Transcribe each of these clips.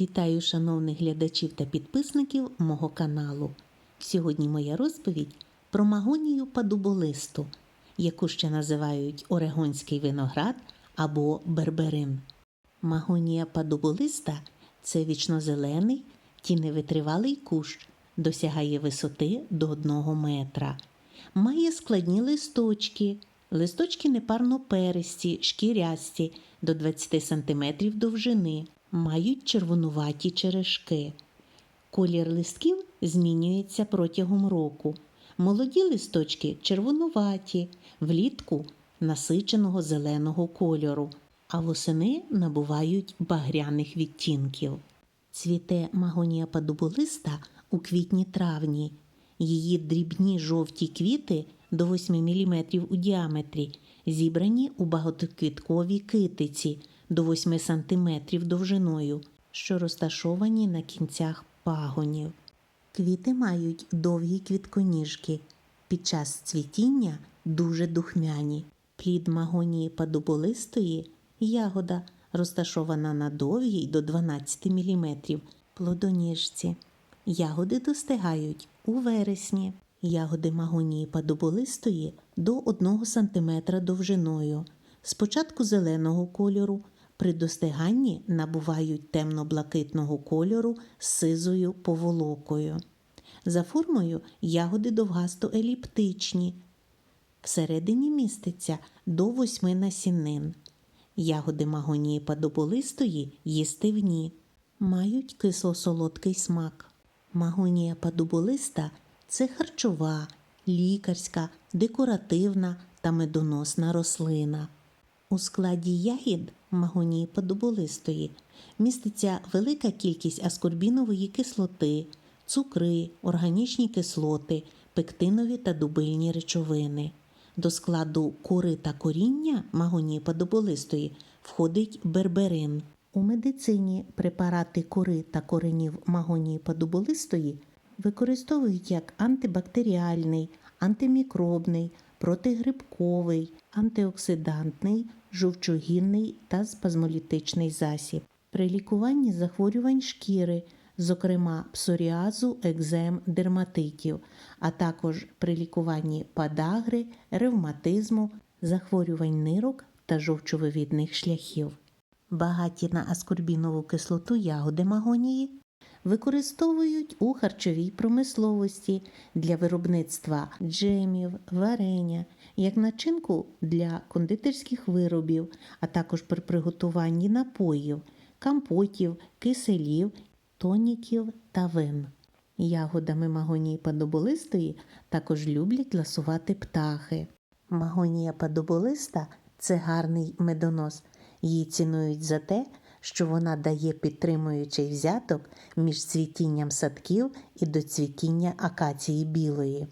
Вітаю шановних глядачів та підписників мого каналу. Сьогодні моя розповідь про магонію падуболисту, яку ще називають орегонський виноград або берберин. Магонія падуболиста це вічнозелений, тіневитривалий кущ, досягає висоти до 1 метра. Має складні листочки. Листочки непарно перисті, шкірясті до 20 см довжини, мають червонуваті черешки. Колір листків змінюється протягом року. Молоді листочки червонуваті, влітку насиченого зеленого кольору, а восени набувають багряних відтінків. Цвіте магонія падуболиста у квітні-травні. Її дрібні жовті квіти до 8 мм у діаметрі, зібрані у багатоквітковій китиці до 8 см довжиною, що розташовані на кінцях пагонів. Квіти мають довгі квітконіжки. Під час цвітіння дуже духмяні. Плід магонії падуболистої ягода розташована на довгій до 12 мм плодоніжці. Ягоди достигають у вересні. Ягоди магонії падуболистої до 1 см довжиною. Спочатку зеленого кольору, при достиганні набувають темно-блакитного кольору з сизою поволокою. За формою ягоди довгасто-еліптичні. Всередині міститься до 8 насінин. Ягоди магонії падуболистої їстивні, мають кисло-солодкий смак. Магонія падуболиста це харчова, лікарська, декоративна та медоносна рослина. У складі ягід магонії падуболистої міститься велика кількість аскорбінової кислоти, цукри, органічні кислоти, пектинові та дубильні речовини. До складу кори та коріння магонії падоболистої входить берберин. У медицині препарати кори та коренів магонії падуболистої використовують як антибактеріальний, антимікробний, протигрибковий, антиоксидантний, жовчогінний та спазмолітичний засіб. При лікуванні захворювань шкіри, зокрема псоріазу, екзем, дерматитів, а також при лікуванні падагри, ревматизму, захворювань нирок та жовчовивідних шляхів. Багаті на аскорбінову кислоту ягоди магонії використовують у харчовій промисловості для виробництва джемів, варення, як начинку для кондитерських виробів, а також при приготуванні напоїв, компотів, киселів, тоніків та вин. Ягодами магонії падоболистої також люблять ласувати птахи. Магонія падоболиста це гарний медонос. Її цінують за те, що вона дає підтримуючий взяток між цвітінням садків і доцвітіння акації білої.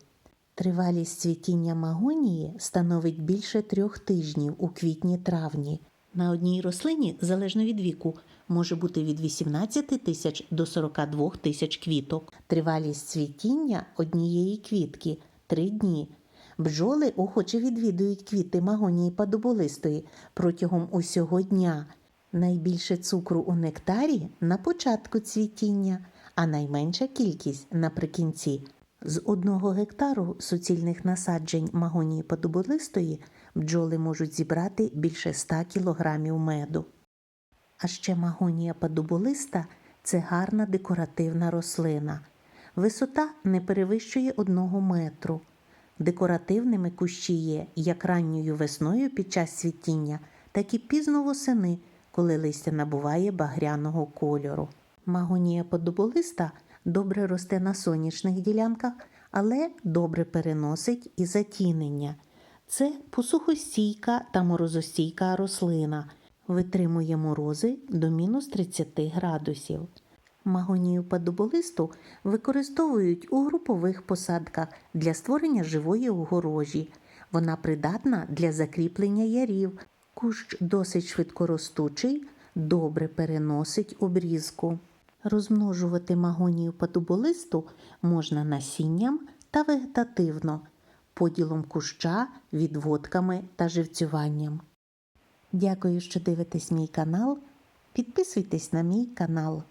Тривалість цвітіння магонії становить більше трьох тижнів у квітні-травні. На одній рослині, залежно від віку, може бути від 18 тисяч до 42 тисяч квіток. Тривалість цвітіння однієї квітки 3 дні. Бджоли охоче відвідують квіти магонії падуболистої протягом усього дня. Найбільше цукру у нектарі на початку цвітіння, а найменша кількість наприкінці. З одного гектару суцільних насаджень магонії падуболистої бджоли можуть зібрати більше 100 кг меду. А ще магонія падуболиста це гарна декоративна рослина. Висота не перевищує 1 метру. Декоративними кущі є як ранньою весною під час цвітіння, так і пізно восени, коли листя набуває багряного кольору. Магонія подоболиста добре росте на сонячних ділянках, але добре переносить і затінення. Це посухостійка та морозостійка рослина, витримує морози до мінус 30 градусів. Магонію падуболисту використовують у групових посадках для створення живої огорожі. Вона придатна для закріплення ярів. Кущ досить швидкоростучий, добре переносить обрізку. Розмножувати магонію патуболисту можна насінням та вегетативно, поділом куща, відводками та живцюванням. Дякую, що дивитесь мій канал. Підписуйтесь на мій канал.